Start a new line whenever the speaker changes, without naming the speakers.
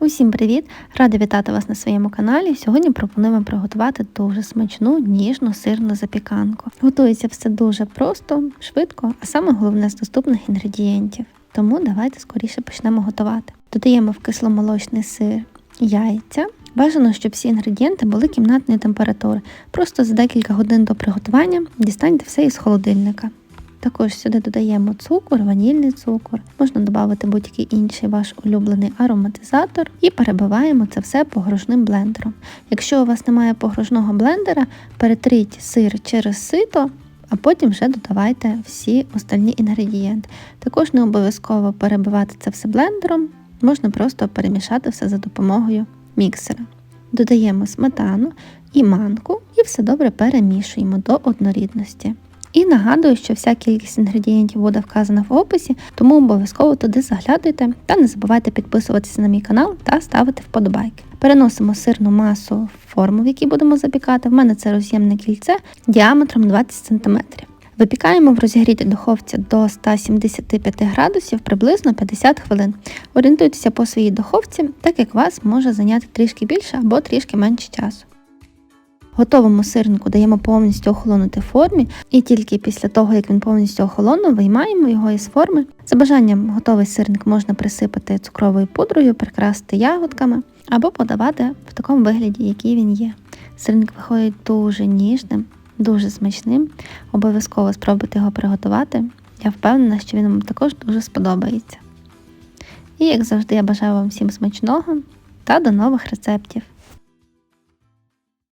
Усім привіт! Рада вітати вас на своєму каналі. Сьогодні пропонуємо приготувати дуже смачну ніжну сирну запіканку. Готується все дуже просто, швидко, а саме головне з доступних інгредієнтів. Тому давайте скоріше почнемо готувати. Додаємо в кисломолочний сир яйця. Бажано, щоб всі інгредієнти були кімнатної температури. Просто за декілька годин до приготування дістаньте все із холодильника. Також сюди додаємо цукор, ванільний цукор, можна додати будь-який інший ваш улюблений ароматизатор і перебиваємо це все погружним блендером. Якщо у вас немає погружного блендера, перетріть сир через сито, а потім вже додавайте всі остальні інгредієнти. Також не обов'язково перебивати це все блендером, можна просто перемішати все за допомогою міксера. Додаємо сметану і манку і все добре перемішуємо до однорідності. І нагадую, що вся кількість інгредієнтів буде вказана в описі, тому обов'язково туди заглядуйте та не забувайте підписуватися на мій канал та ставити вподобайки. Переносимо сирну масу в форму, в якій будемо запікати. В мене це роз'ємне кільце діаметром 20 см. Випікаємо в розігрітій духовці до 175 градусів приблизно 50 хвилин. Орієнтуйтеся по своїй духовці, так як вас може зайняти трішки більше або трішки менше часу. Готовому сирнику даємо повністю охолонути формі, і тільки після того, як він повністю охолонув, виймаємо його із форми. За бажанням готовий сирник можна присипати цукровою пудрою, прикрасити ягодками або подавати в такому вигляді, який він є. Сирник виходить дуже ніжним, дуже смачним. Обов'язково спробуйте його приготувати. Я впевнена, що він вам також дуже сподобається. І як завжди, я бажаю вам всім смачного та до нових рецептів!